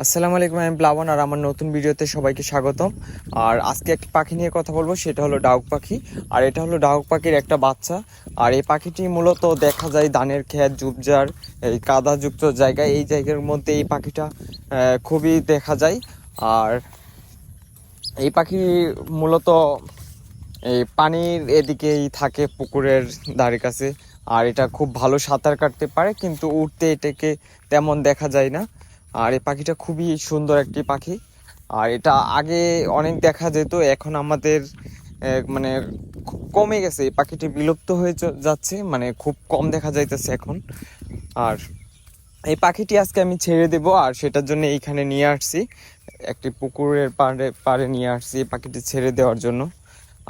আসসালামু আলাইকুম, আমি প্লাবন আর আমার নতুন ভিডিওতে সবাইকে স্বাগতম। আর আজকে একটি পাখি নিয়ে কথা বলব, সেটা হলো ডাউক পাখি। আর এটা হলো ডাউক পাখির একটা বাচ্চা। আর এই পাখিটি মূলত দেখা যায় ধানের ক্ষেত, জুবজার, এই কাদাযুক্ত জায়গায় এই জায়গার মধ্যে এই পাখিটা খুবই দেখা যায়। আর এই পাখি মূলত এই পানির এদিকেই থাকে পুকুরের ধারে কাছে। আর এটা খুব ভালো সাঁতার কাটতে পারে, কিন্তু উঠতে এটাকে তেমন দেখা যায় না। আর এই পাখিটা খুবই সুন্দর একটি পাখি। আর এটা আগে অনেক দেখা যেত, এখন আমাদের মানে খুব কমে গেছে। এই পাখিটি বিলুপ্ত হয়ে যাচ্ছে মানে খুব কম দেখা যাইতেছে এখন। আর এই পাখিটি আজকে আমি ছেড়ে দেব, আর সেটার জন্য এইখানে নিয়ে আসছি। একটি পুকুরের পাড়ে পাড়ে নিয়ে আসছি এই পাখিটি ছেড়ে দেওয়ার জন্য।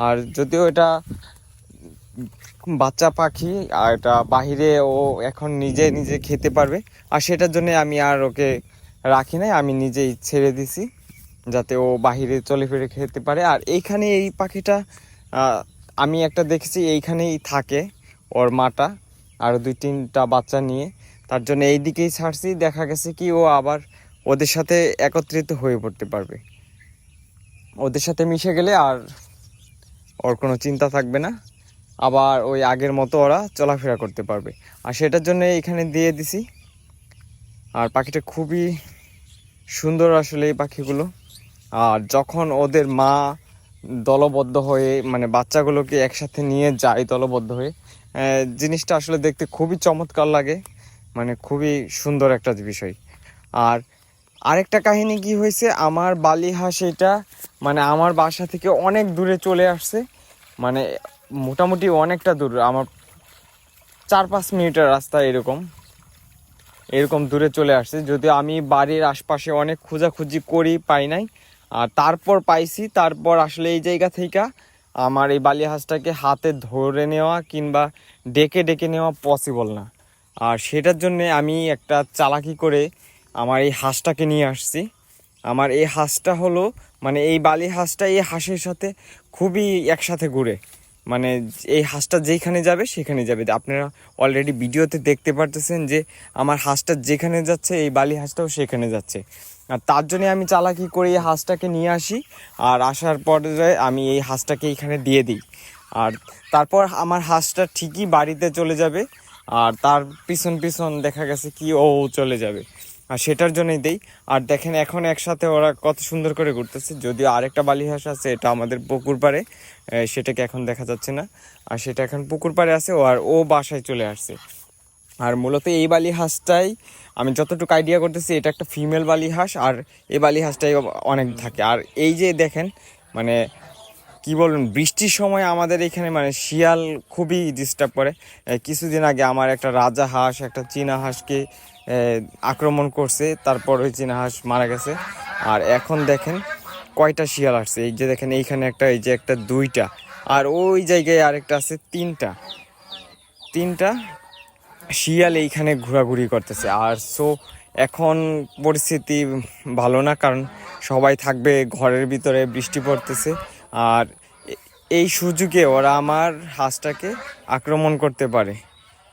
আর যদিও এটা বাচ্চা পাখি, আর এটা বাহিরে ও এখন নিজে নিজে খেতে পারবে। আর সেটার জন্য আমি আর ওকে রাখি নাই, আমি নিজেই ছেড়ে দিছি, যাতে ও বাহিরে চলে ফিরে খেতে পারে। আর এইখানে এই পাখিটা আমি একটা দেখেছি, এইখানেই থাকে ওর মাটা, আর দুই তিনটা বাচ্চা নিয়ে। তার জন্য এই দিকেই ছাড়ছি, দেখা গেছে কি ও আবার ওদের সাথে একত্রিত হয়ে পড়তে পারবে। ওদের সাথে মিশে গেলে আর ওর কোনো চিন্তা থাকবে না। আবার ওই আগের মতো ওরা চলাফেরা করতে পারবে। আর সেটার জন্য এখানে দিয়ে দিছি। আর পাখিটা খুবই সুন্দর আসলে এই পাখিগুলো। আর যখন ওদের মা দলবদ্ধ হয়ে মানে বাচ্চাগুলোকে একসাথে নিয়ে যায় দলবদ্ধ হয়ে জিনিসটা আসলে দেখতে খুবই চমৎকার লাগে। মানে খুবই সুন্দর একটা বিষয়। আর আরেকটা কাহিনী কি হয়েছে, আমার বালি হাঁস এটা মানে আমার বাসা থেকে অনেক দূরে চলে আসছে। মানে মোটামুটি অনেকটা দূর। আমার চার পাঁচ মিনিটের রাস্তা এরকম। এরকম দূরে চলে আসছে। যদিও আমি বাড়ির আশপাশে অনেক খোঁজাখুঁজি করি, পাই নাই। আর তারপর পাইছি, তারপর আসলে এই জায়গা থেকে আমার এই বালি হাঁসটাকে হাতে ধরে নেওয়া কিংবা ডেকে ডেকে নেওয়া পসিবল না। আর সেটার জন্যে আমি একটা চালাকি করে আমার এই হাঁসটাকে নিয়ে আসছি। আমার এই হাঁসটা হলো মানে এই বালি হাঁসটা এই হাঁসের সাথে খুবই একসাথে ঘুরে। মানে এই হাঁসটা যেখানে যাবে, সেখানে যাবে। আপনারা অলরেডি ভিডিওতে দেখতে পারতেছেন যে, আমার হাঁসটা যেখানে যাচ্ছে, এই বালি হাঁসটাও সেখানে যাচ্ছে। আর তার জন্যে আমি চালাকি করে এই হাঁসটাকে নিয়ে আসি, আর আসার পরে আমি এই হাঁসটাকে এইখানে দিয়ে দিই। আর তারপর আমার হাঁসটা ঠিকই বাড়িতে চলে যাবে, আর তার পিছন পিছন দেখা গেছে কি ও চলে যাবে। আর সেটার জন্যই দেই। আর দেখেন এখন একসাথে ওরা কত সুন্দর করে ঘুরতেছে। যদিও আরেকটা বালি হাঁস আছে, এটা আমাদের পুকুর পাড়ে। সেটাকে এখন দেখা যাচ্ছে না। আর সেটা এখন পুকুর পাড়ে আছে ও আর ও বাসায় চলে আসছে। আর মূলত এই বালি হাঁসটাই আমি যতটুকু আইডিয়া করতেছি, এটা একটা ফিমেল বালি হাঁস আর এই বালি হাঁসটাই অনেক থাকে। আর এই যে দেখেন মানে কি বলুন বৃষ্টির সময় আমাদের এখানে মানে শিয়াল খুবই ডিস্টার্ব করে। কিছুদিন আগে আমার একটা রাজা হাঁস, একটা চীনা হাঁসকে আক্রমণ করছে, তারপর ওই চীনা হাঁস মারা গেছে। আর এখন দেখেন কয়টা শিয়াল আসছে। এই যে দেখেন, এইখানে একটা, এই যে একটা, দুইটা। আর ওই জায়গায় আরেকটা আছে, তিনটা। তিনটা শিয়াল এইখানে ঘোরাঘুরি করতেছে। আর সো এখন পরিস্থিতি ভালো না, কারণ সবাই থাকবে ঘরের ভিতরে, বৃষ্টি পড়তেছে। আর এই সুযোগে ওরা আমার হাঁসটাকে আক্রমণ করতে পারে।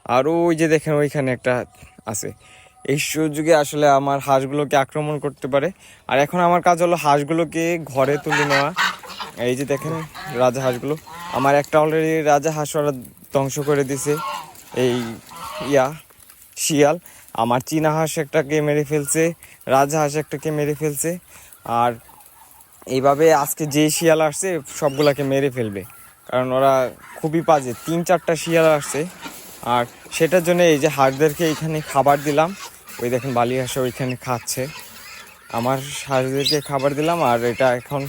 আর ওই যে দেখেন, ওইখানে একটা আছে। এই সুযোগে আসলে আমার হাঁসগুলোকে আক্রমণ করতে পারে। আর এখন আমার কাজ হলো হাঁসগুলোকে ঘরে তুলে নেওয়া। এই যে দেখেন, রাজা হাঁসগুলো। আমার একটা অলরেডি রাজা হাঁস ওরা ধ্বংস করে দিছে। এই ইয়া, শিয়াল। আমার চীনা হাঁস একটাকে মেরে ফেলছে, রাজা হাঁস একটাকে মেরে ফেলছে। আর এইভাবে আজকে যে শিয়াল আসছে, সবগুলাকে মেরে ফেলবে। কারণ ওরা খুবই বাজে, তিন চারটা শিয়াল আসছে। আর সেটার জন্য এই যে হাঁসদেরকে এখানে খাবার দিলাম। ওই দেখেন বালি হাঁসও ওইখানে খাচ্ছে। আমার হাঁসদেরকে খাবার দিলাম আর এটা এখন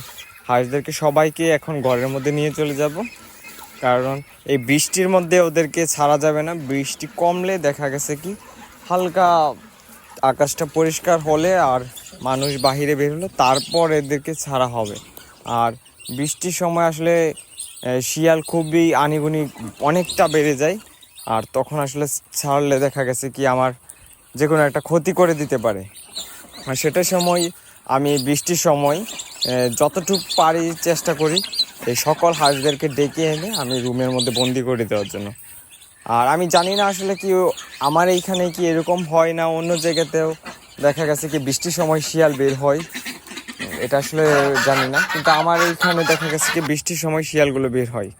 হাঁসদেরকে সবাইকে এখন ঘরের মধ্যে নিয়ে চলে যাব। কারণ এই বৃষ্টির মধ্যে ওদেরকে ছাড়া যাবে না। বৃষ্টি কমলে দেখা গেছে কি, হালকা আকাশটা পরিষ্কার হলে আর মানুষ বাহিরে বের হলো তারপর এদেরকে ছাড়া হবে। আর বৃষ্টির সময় আসলে শিয়াল খুবই আনিগুনি অনেকটা বেড়ে যায়। আর তখন আসলে ছাড়লে দেখা গেছে কি, আমার যে কোনো একটা ক্ষতি করে দিতে পারে। সেটার সময় আমি বৃষ্টির সময় যতটুকু পারি চেষ্টা করি এই সকল হাঁসদেরকে ডেকে এনে আমি রুমের মধ্যে বন্দি করে দেওয়ার জন্য। আর আমি জানি না আসলে কি আমার এইখানে কি এরকম হয় না অন্য জায়গাতেও দেখা গেছে কি বৃষ্টির সময় শিয়াল বের হয়। এটা আসলে জানি না, কিন্তু আমার এইখানে দেখা গেছে কি বৃষ্টির সময় শিয়ালগুলো বের হয়।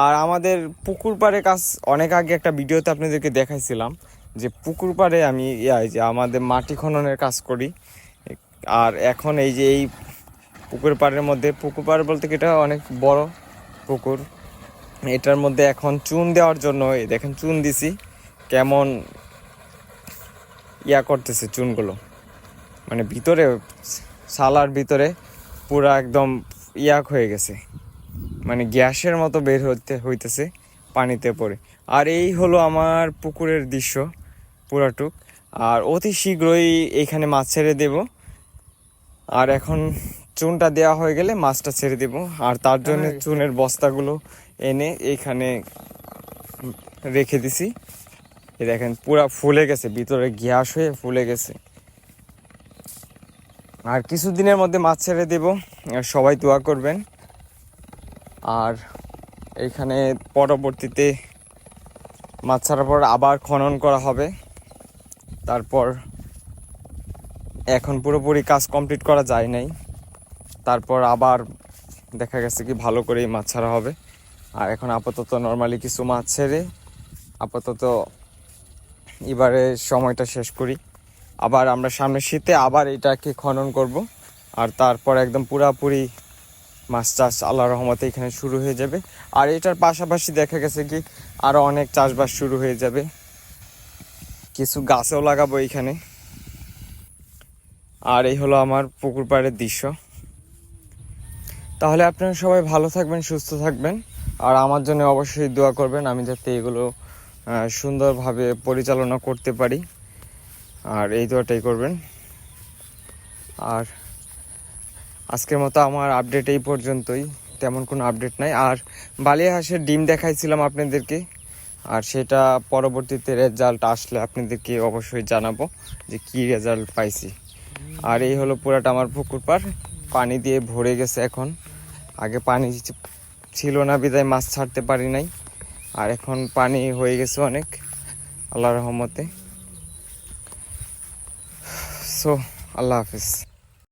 আর আমাদের পুকুর পাড়ে কাজ অনেক আগে একটা ভিডিওতে আপনাদেরকে দেখাইছিলাম যে পুকুর পাড়ে আমি যে আমাদের মাটি খননের কাজ করি। আর এখন এই যে এই পুকুর পাড়ের মধ্যে, পুকুর পাড় বলতে কি এটা অনেক বড় পুকুর। এটার মধ্যে এখন চুন দেওয়ার জন্য দেখেন চুন দিছি, কেমন ইয়া করতেছে চুনগুলো। মানে ভিতরে, সালার ভিতরে পুরো একদম ইয়াক হয়ে গেছে। মানে গ্যাসের মতো বের হতে হইতেছে পানিতে পড়ে। আর এই হলো আমার পুকুরের দৃশ্য। পুরাটুক। আর অতি শীঘ্রই এইখানে মাছ ছেড়ে দেব। আর এখন চুনটা দেওয়া হয়ে গেলে মাছটা ছেড়ে দেব। আর তার জন্য চুনের বস্তাগুলো এনে এইখানে রেখে দিছি। এই দেখেন পুরা ফুলে গেছে ভিতরে গ্যাস হয়ে ফুলে গেছে। আর কিছুদিনের মধ্যে মাছ ছেড়ে দেব। আর সবাই দোয়া করবেন। আর এখানে পরবর্তীতে মাছ ছাড়ার পর আবার খনন করা হবে। তারপর এখন পুরোপুরি কাজ কমপ্লিট করা যায় নাই। তারপর আবার দেখা গেছে কি ভালো করেই মাছ ছাড়া হবে। আর এখন আপাতত নর্মালি কিছু মাছ ছেড়ে আপাতত এবারে সময়টা শেষ করি। আবার আমরা সামনের শীতে আবার এটাকে খনন করব। আর তারপর একদম পুরাপুরি মাছ চাষ আল্লাহ রহমতে এখানে শুরু হয়ে যাবে। আর এটার পাশাপাশি দেখা গেছে কি আরও অনেক চাষবাস শুরু হয়ে যাবে। কিছু গাছও লাগাবো এখানে আর এই হলো আমার পুকুর পাড়ের দৃশ্য। তাহলে আপনারা সবাই ভালো থাকবেন, সুস্থ থাকবেন। আর আমার জন্য অবশ্যই দোয়া করবেন, আমি যাতে এগুলো সুন্দরভাবে পরিচালনা করতে পারি। আর এই দোয়াটাই করবেন। আর আজকের মতো আমার আপডেট এই পর্যন্তই। তেমন কোনো আপডেট নাই। আর বালিয়া হাঁসের ডিম দেখাইছিলাম আপনাদেরকে। আর সেটা পরবর্তীতে রেজাল্ট আসলে আপনাদেরকে অবশ্যই জানাব যে কি রেজাল্ট পাইছি। আর এই হলো পুরাটা আমার পুকুর পাড় পানি দিয়ে ভরে গেছে এখন। আগে পানি ছিল না, বিদায় মাছ ছাড়তে পারি নাই। আর এখন পানি হয়ে গেছে অনেক আল্লাহ রহমতে। সো আল্লাহ হাফিজ।